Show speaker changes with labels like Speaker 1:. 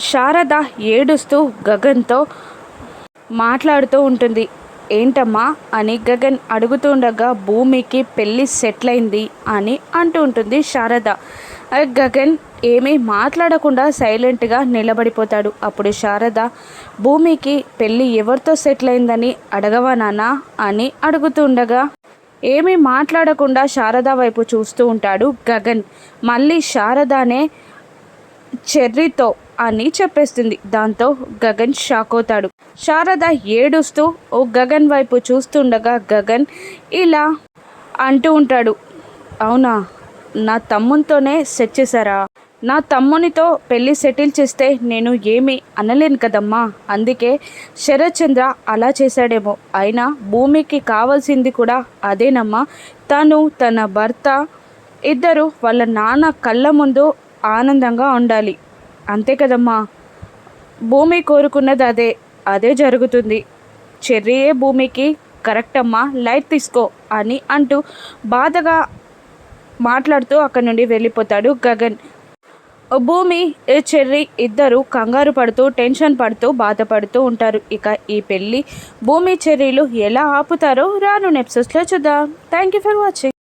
Speaker 1: శారద ఏడుస్తూ గగన్తో మాట్లాడుతూ ఉంటుంది. ఏంటమ్మా? అని గగన్ అడుగుతుండగా భూమికి పెళ్ళి సెటిల్ అయింది అని అంటూ ఉంటుంది శారద. గగన్ ఏమీ మాట్లాడకుండా సైలెంట్గా నిలబడిపోతాడు. అప్పుడు శారద భూమికి పెళ్ళి ఎవరితో సెటిల్ అయిందని అడగవా నానా అని అడుగుతుండగా ఏమీ మాట్లాడకుండా శారద వైపు చూస్తూ ఉంటాడు గగన్. మళ్ళీ శారదానే చెర్రీతో అని చెప్పేస్తుంది. దాంతో గగన్ షాక్ అవుతాడు. శారద ఏడుస్తూ ఓ గగన్ వైపు చూస్తుండగా గగన్ ఇలా అంటూ ఉంటాడు. అవునా? నా తమ్మునితోనే సెట్ చేశారా? నా తమ్మునితో పెళ్ళి సెటిల్ చేస్తే నేను ఏమీ అనలేను కదమ్మా. అందుకే శరత్చంద్ర అలా చేశాడేమో. అయినా భూమికి కావాల్సింది కూడా అదేనమ్మా. తను తన భర్త ఇద్దరు వాళ్ళ నాన్న కళ్ళ ముందు ఆనందంగా ఉండాలి. అంతే కదమ్మా. భూమి కోరుకున్నది అదే అదే జరుగుతుంది. చెర్రీయే భూమికి కరెక్ట్ అమ్మా లైట్ తీసుకో అని అంటూ బాధగా మాట్లాడుతూ అక్కడి నుండి వెళ్ళిపోతాడు గగన్. భూమి చెర్రీ ఇద్దరు కంగారు పడుతూ టెన్షన్ పడుతూ బాధపడుతూ ఉంటారు. ఇక ఈ పెళ్ళి భూమి చెర్రీలు ఎలా ఆపుతారో రాను నెప్సెస్లో చూద్దాం. Thank you for watching